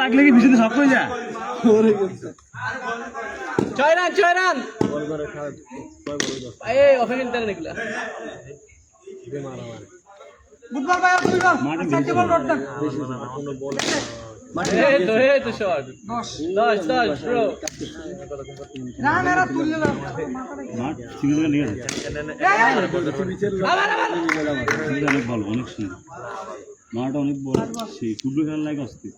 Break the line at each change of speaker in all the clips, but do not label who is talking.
লাগলে কি পিছনে সব হয়ে যায়?
ছয় রান ছয় রান। এই অফেন ইন্টার নিকলা। এই তো এই তো শট
অনেক ভালো অনেক সুন্দর। মাঠ অনেক বড় সেই ফুটবল খেলার লাগে আসতে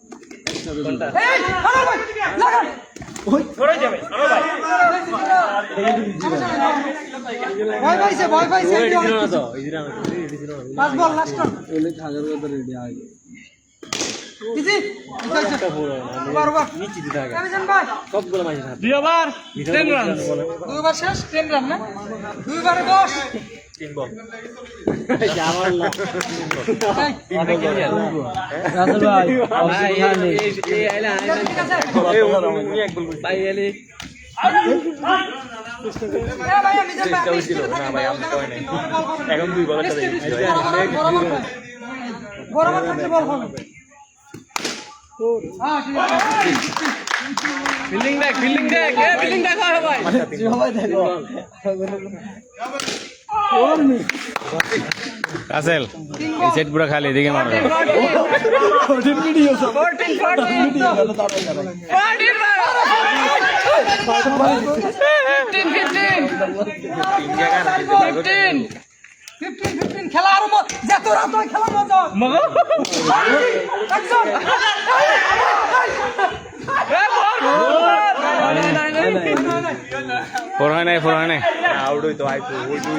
ভয় পাইছে ভয় পাইছে। পাঁচ বল লাস্ট কেমন ভাই
দুই ওভার টেন রান
দুইবার শেষ টেন রান না? দুইবারে দশ। এখন দুই বল বরাবর বল
দেখ দেখো
রাসেল এই সেট পুরো খালি এদিকে মারো।
খেলা আরও ম- যত রাত হয় খেলা মজা। একজন।
ফোর হয় নাই ফোর হয় নাই?
আউটই তো আইতো ওই
দুই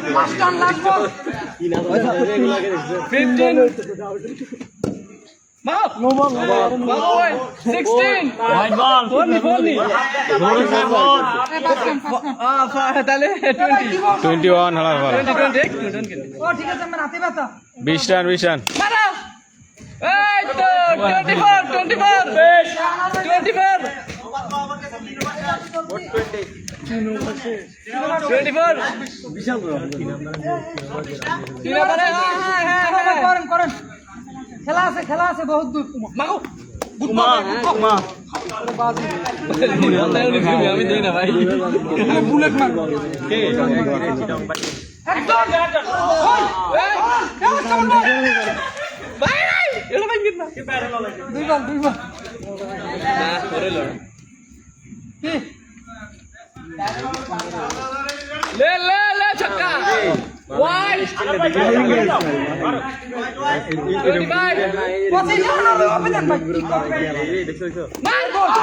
রান 20 রান
মারা এই তো 24 24 24 24
করেন করেন খেলা আছে খেলা আছে বহুত দূর
মাগো আমি দিই না ভাই
বুলেট মারবো
ले ले ले छक्का वाइट
भाई पति जाना रे ओपन भाई
मार गोल